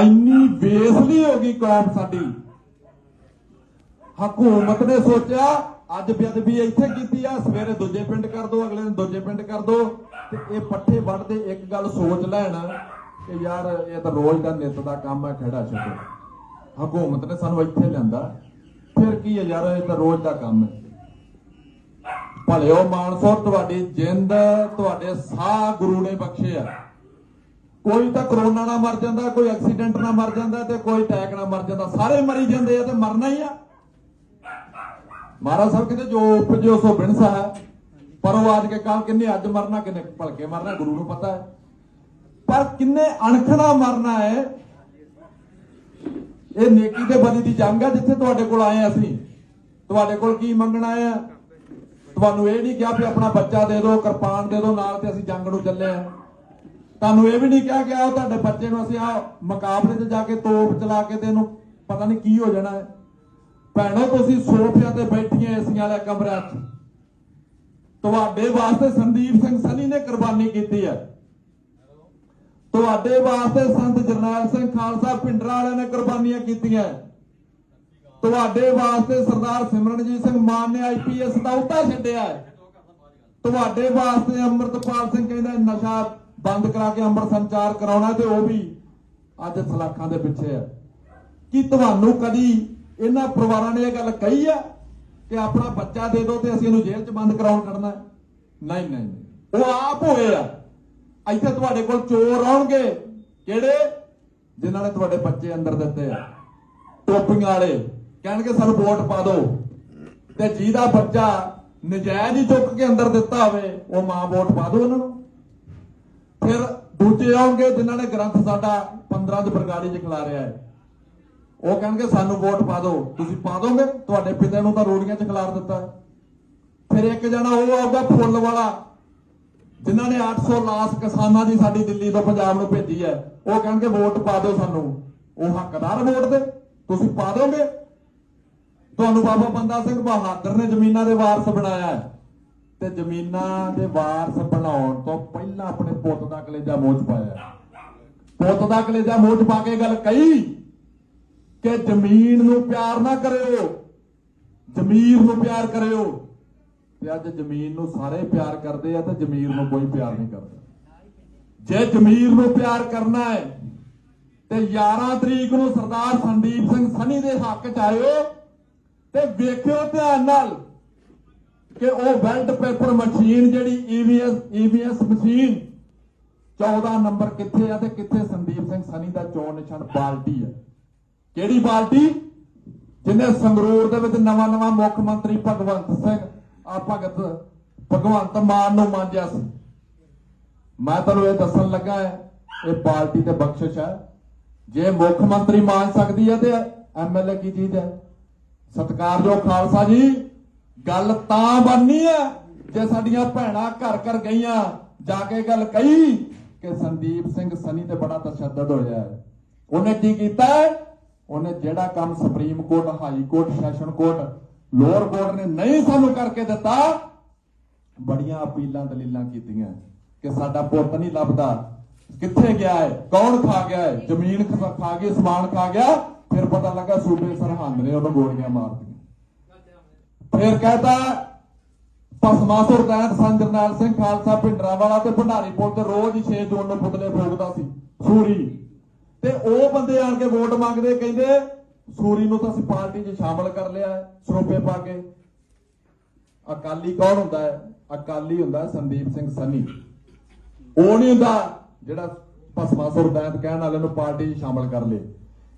ਇੰਨੀ ਬੇਸਲੀ ਹੋ ਗਈ ਕੌਮ ਸਾਡੀ। ਹਕੂਮਤ ਨੇ ਸੋਚਿਆ, ਅੱਜ ਬੇਅਦਬੀ ਇੱਥੇ ਕੀਤੀ ਆ, ਸਵੇਰੇ ਦੂਜੇ ਪਿੰਡ ਕਰ ਦੋ, ਅਗਲੇ ਦਿਨ ਦੂਜੇ ਪਿੰਡ ਕਰ ਦੋ। ਤੇ ਇਹ ਪੱਠੇ ਵੱਢਦੇ ਇੱਕ ਗੱਲ ਸੋਚ ਲੈਣ ਕਿ ਯਾਰ, ਇਹ ਤਾਂ ਰੋਜ਼ ਦਾ ਨਿੱਤ ਦਾ ਕੰਮ ਹੈ ਖੜਾ ਛੱਡੋ। ਹਕੂਮਤ ਨੇ ਸਾਨੂੰ ਇੱਥੇ ਲਿਆਂਦਾ। ਫਿਰ ਕੀ ਹੈ ਯਾਰ, ਇਹ ਤਾਂ ਰੋਜ਼ ਦਾ ਕੰਮ ਹੈ। ਭਲਿਓ ਮਾਨਸੋ, ਤੁਹਾਡੀ ਜਿੰਦ, ਤੁਹਾਡੇ ਸਾਹ ਗੁਰੂ ਨੇ ਬਖਸ਼ੇ ਆ। ਕੋਈ ਤਾਂ ਕਰੋਨਾ ਨਾਲ ਮਰ ਜਾਂਦਾ, ਕੋਈ ਐਕਸੀਡੈਂਟ ਨਾਲ ਮਰ ਜਾਂਦਾ ਤੇ ਕੋਈ ਅਟੈਕ ਨਾਲ ਮਰ ਜਾਂਦਾ। ਸਾਰੇ ਮਰੀ ਜਾਂਦੇ ਆ ਤੇ ਮਰਨਾ ਹੀ ਆ। ਮਹਾਰਾਜ ਸਾਹਿਬ ਕਹਿੰਦੇ, ਜੋ ਉਪਜੋ ਸੋ ਬਿਨਸਾ ਹੈ। ਪਰ ਉਹ ਅੱਜ ਕੇ ਕੱਲ ਕਿੰਨੇ ਅੱਜ ਮਰਨਾ, ਕਿੰਨੇ ਭਲਕੇ ਮਰਨਾ, ਗੁਰੂ ਨੂੰ ਪਤਾ ਹੈ। ਪਰ ਕਿੰਨੇ ਅਣਖਣਾ ਮਰਨਾ ਹੈ। ਇਹ ਨੇਕੀ ਤੇ ਬਦੀ ਦੀ ਜੰਗ ਆ ਜਿੱਥੇ ਤੁਹਾਡੇ ਕੋਲ ਆਏ ਅਸੀਂ। ਤੁਹਾਡੇ ਕੋਲ ਕੀ ਮੰਗਣਾ ਹੈ ਤੁਹਾਨੂੰ ਇਹ ਨਹੀਂ ਕਿਹਾ ਵੀ ਆਪਣਾ ਬੱਚਾ ਦੇ ਦਿਓ, ਕਿਰਪਾਨ ਦੇ ਦਿਓ, ਨਾਲ ਤੇ ਅਸੀਂ ਜੰਗ ਨੂੰ ਚੱਲੇ ਆ। ਤੁਹਾਨੂੰ ਇਹ ਵੀ ਨਹੀਂ ਕਿਹਾ ਕਿ ਆਓ ਤੁਹਾਡੇ ਬੱਚੇ ਨੂੰ ਅਸੀਂ ਆ ਮੁਕਾਬਲੇ 'ਚ ਜਾ ਕੇ ਤੋਪ ਚਲਾ ਕੇ ਤੇ ਇਹਨੂੰ ਪਤਾ ਨਹੀਂ ਕੀ ਹੋ ਜਾਣਾ ਹੈ। ਭੈਣੋ, ਤੁਸੀਂ ਸੋਫਿਆਂ ਤੇ ਬੈਠੀਆਂ ਏਸੀਆਂ ਵਾਲੇ ਕਮਰਿਆਂ 'ਚ। ਤੁਹਾਡੇ ਵਾਸਤੇ ਸੰਦੀਪ ਸਿੰਘ ਸਨੀ ਨੇ ਕੁਰਬਾਨੀ ਕੀਤੀ ਹੈ। ਤੁਹਾਡੇ ਵਾਸਤੇ ਸੰਤ ਜਰਨੈਲ ਸਿੰਘ ਖਾਲਸਾ ਪਿੰਡਰਾਂ ਵਾਲਿਆਂ ਨੇ ਕੁਰਬਾਨੀਆਂ ਕੀਤੀਆਂ ਤੁਹਾਡੇ ਵਾਸਤੇ ਸਰਦਾਰ ਸਿਮਰਨਜੀਤ ਸਿੰਘ ਮਾਨ ਨੇ ਆਈਪੀਐਸ ਦਾ ਅਹੁਦਾ ਛੱਡਿਆ ਹੈ। ਤੁਹਾਡੇ ਵਾਸਤੇ ਅੰਮ੍ਰਿਤਪਾਲ ਸਿੰਘ ਕਹਿੰਦਾ ਨਸ਼ਾ ਬੰਦ ਕਰਾ ਕੇ ਅੰਮ੍ਰਿਤ ਸੰਚਾਰ ਕਰਾਉਣਾ ਤੇ ਉਹ ਵੀ ਅੱਜ ਸਲਾਖਾਂ ਦੇ ਪਿੱਛੇ ਆ। ਕੀ ਤੁਹਾਨੂੰ ਕਦੀ ਇਹਨਾਂ ਪਰਿਵਾਰਾਂ ਨੇ ਇਹ ਗੱਲ ਕਹੀ ਆ ਕਿ ਆਪਣਾ ਬੱਚਾ ਦੇ ਦਿਓ ਤੇ ਅਸੀਂ ਇਹਨੂੰ ਜੇਲ੍ਹ 'ਚ ਬੰਦ ਕਰਾਉਣ ਕੱਢਣਾ? ਨਹੀਂ ਨਹੀਂ ਨਹੀਂ। ਉਹ ਆਪ ਹੋਏ ਆ। ਇੱਥੇ ਤੁਹਾਡੇ ਕੋਲ ਚੋਰ ਆਉਣਗੇ। ਕਿਹੜੇ? ਜਿਨ੍ਹਾਂ ਨੇ ਤੁਹਾਡੇ ਬੱਚੇ ਅੰਦਰ ਦਿੱਤੇ ਆ। ਟੋਪੀਆਂ ਵਾਲੇ। ਕਹਿਣਗੇ, ਸਾਨੂੰ ਵੋਟ ਪਾ ਦਿਓ। ਤੇ ਜਿਹਦਾ ਬੱਚਾ ਨਜਾਇਜ਼ ਹੀ ਚੁੱਕ ਕੇ ਅੰਦਰ ਦਿੱਤਾ ਹੋਵੇ, ਉਹ ਮਾਂ ਵੋਟ ਪਾ ਦਿਓ ਉਹਨਾਂ ਨੂੰ। ਫਿਰ ਦੂਜੇ ਆਉਣਗੇ ਜਿਨ੍ਹਾਂ ਨੇ ਗ੍ਰੰਥ ਸਾਡਾ 15 ਦੀ ਬਰਗਾੜੀ ਚ ਖਿਲਾਰਿਆ ਹੈ। ਉਹ ਕਹਿਣਗੇ, ਸਾਨੂੰ ਵੋਟ ਪਾ ਦਿਓ। ਤੁਸੀਂ ਪਾ ਦੋਗੇ? ਤੁਹਾਡੇ ਪਿਤਾ ਨੂੰ ਤਾਂ ਰੋੜੀਆਂ ਚ ਖਿਲਾਰ ਦਿੱਤਾ ਫਿਰ ਇੱਕ ਜਣਾ ਉਹ ਆਊਗਾ ਫੁੱਲ ਵਾਲਾ, ਜਿਨ੍ਹਾਂ ਨੇ 800 ਲਾਸ ਕਿਸਾਨਾਂ ਦੀ ਸਾਡੀ ਦਿੱਲੀ ਤੋਂ ਪੰਜਾਬ ਨੂੰ ਭੇਜੀ ਹੈ। ਉਹ ਕਹਿਣਗੇ, ਵੋਟ ਪਾ ਦਿਓ ਸਾਨੂੰ। ਉਹ ਹੱਕਦਾਰ ਵੋਟ ਦੇ। ਤੁਸੀਂ ਪਾ ਦੋਗੇ? ਤੁਹਾਨੂੰ ਬਾਬਾ ਬੰਦਾ ਸਿੰਘ ਬਹਾਦਰ ਨੇ ਜ਼ਮੀਨਾਂ ਦੇ ਵਾਰਸ ਬਣਾਇਆ ਹੈ। ਤੇ ਜ਼ਮੀਨਾਂ ਦੇ ਵਾਰਸ ਬਣਾਉਣ ਤੋਂ ਪਹਿਲਾਂ ਆਪਣੇ ਪੁੱਤ ਦਾ ਕਲੇਜਾ ਮੋਚ ਪਾਇਆ। ਪੁੱਤ ਦਾ ਕਲੇਜਾ ਮੋਚ ਪਾ ਕੇ ਗੱਲ ਕਹੀ ਕਿ ਜ਼ਮੀਨ ਨੂੰ ਪਿਆਰ ਨਾ ਕਰਿਓ। ਜ਼ਮੀਰ ਨੂੰ ਪਿਆਰ ਕਰਿਓ। ਤੇ ਅੱਜ ਜ਼ਮੀਨ ਨੂੰ ਸਾਰੇ ਪਿਆਰ ਕਰਦੇ ਆ ਤੇ ਜ਼ਮੀਰ ਨੂੰ ਕੋਈ ਪਿਆਰ ਨਹੀਂ ਕਰਦਾ। ਜੇ ਜ਼ਮੀਰ ਨੂੰ ਪਿਆਰ ਕਰਨਾ ਹੈ, ਤੇ 11 ਤਰੀਕ ਨੂੰ ਸਰਦਾਰ ਸੰਦੀਪ ਸਿੰਘ ਸਨੀ ਦੇ ਹੱਕ ਚ ਆਇਓ ਤੇ ਵੇਖਿਓ ਧਿਆਨ ਨਾਲ ਕਿ ਉਹ ਬੈਲਟ ਪੇਪਰ ਮਸ਼ੀਨ ਜਿਹੜੀ ਈਵੀਐਸ ਈਵੀਐਸ ਮਸ਼ੀਨ 14 ਨੰਬਰ ਕਿੱਥੇ ਆ ਤੇ ਕਿੱਥੇ ਸੰਦੀਪ ਸਿੰਘ ਸਨੀ ਦਾ ਚੋਣ ਨਿਸ਼ਾਨ ਬਾਲਟੀ ਹੈ ਕਿਹੜੀ ਬਾਲਟੀ? ਜਿਹਨੇ ਸੰਗਰੂਰ ਦੇ ਵਿੱਚ ਨਵਾਂ ਨਵਾਂ ਮੁੱਖ ਮੰਤਰੀ ਭਗਵੰਤ ਸਿੰਘ, ਆ ਭਗਤ ਭਗਵੰਤ ਮਾਨ ਨੂੰ ਮੰਨਿਆ ਸੀ। ਮੈਂ ਤੁਹਾਨੂੰ ਇਹ ਦੱਸਣ ਲੱਗਾ ਹੈ, ਇਹ ਪਾਰਟੀ ਤੇ ਬਖਸ਼ਿਸ਼ ਹੈ। ਜੇ ਮੁੱਖ ਮੰਤਰੀ ਮੰਨ ਸਕਦੀ ਹੈ ਤੇ ਐਮਐਲਏ ਕੀ ਚੀਜ਼ ਹੈ? ਸਤਿਕਾਰਯੋਗ ਖਾਲਸਾ ਜੀ। ਗੱਲ ਤਾਂ ਬਣਨੀ ਹੈ ਜੇ ਸਾਡੀਆਂ ਭੈਣਾਂ ਘਰ ਘਰ ਗਈਆਂ, ਜਾ ਕੇ ਗੱਲ ਕਹੀ ਕਿ ਸੰਦੀਪ ਸਿੰਘ ਸਨੀ ਤੇ ਬੜਾ ਤਸ਼ੱਦਦ ਹੋਇਆ ਹੈ। ਉਹਨੇ ਕੀ ਕੀਤਾ ਉਹਨੇ ਜਿਹੜਾ ਕੰਮ supreme court, high court, session court, lower court ਨੇ ਨਹੀਂ ਸਾਨੂੰ ਕਰਕੇ ਦਿੱਤਾ, ਬੜੀਆਂ ਅਪੀਲਾਂ ਦਲੀਲਾਂ ਕੀਤੀਆਂ ਕਿ ਸਾਡਾ ਪੁੱਤ ਨਹੀਂ ਲੱਭਦਾ। ਕਿੱਥੇ ਗਿਆ ਹੈ? ਕੌਣ ਖਾ ਗਿਆ ਹੈ? ਜ਼ਮੀਨ ਖਾ ਖਾ ਗਈ, ਸਮਾਨ ਖਾ ਗਿਆ, ਫਿਰ ਪਤਾ ਲੱਗਾ ਸੂਬੇ ਸਰਹੰਦ ਨੇ ਉਹਨੂੰ ਗੋਲੀਆਂ ਮਾਰਤੀਆਂ। ਫਿਰ ਕਹਤਾ ਪਸਮਾਸੁਰ ਦੈਂਤ ਸੰਤ ਜਰਨੈਲ ਸਿੰਘ ਖਾਲਸਾ ਪਿੰਡਰਾ ਵਾਲਾ ਤੇ ਭੰਡਾਰੀ ਪੁੱਲ ਤੇ ਰੋਜ਼ ਹੀ 6 ਜੂਨ ਨੂੰ ਪੁਤਲੇ ਫੂਕਦਾ ਸੀ, ਸੂਰੀ। ਤੇ ਉਹ ਬੰਦੇ ਆਣ ਕੇ ਵੋਟ ਮੰਗਦੇ, ਕਹਿੰਦੇ, ਸੂਰੀ ਨੂੰ ਤਾਂ ਅਸੀਂ ਪਾਰਟੀ 'ਚ ਸ਼ਾਮਲ ਕਰ ਲਿਆ ਹੈ, ਸਰੋਪੇ ਪਾ ਕੇ। ਅਕਾਲੀ ਕੌਣ ਹੁੰਦਾ ਹੈ? ਅਕਾਲੀ ਹੁੰਦਾ ਸੰਦੀਪ ਸਿੰਘ ਸੰਨੀ। ਉਹ ਨਹੀਂ ਹੁੰਦਾ ਜਿਹੜਾ ਭਸਮਾਸੁਰ ਦੈਂਤ ਕਹਿਣ ਵਾਲੇ ਨੂੰ ਪਾਰਟੀ 'ਚ ਸ਼ਾਮਲ ਕਰ ਲੇ।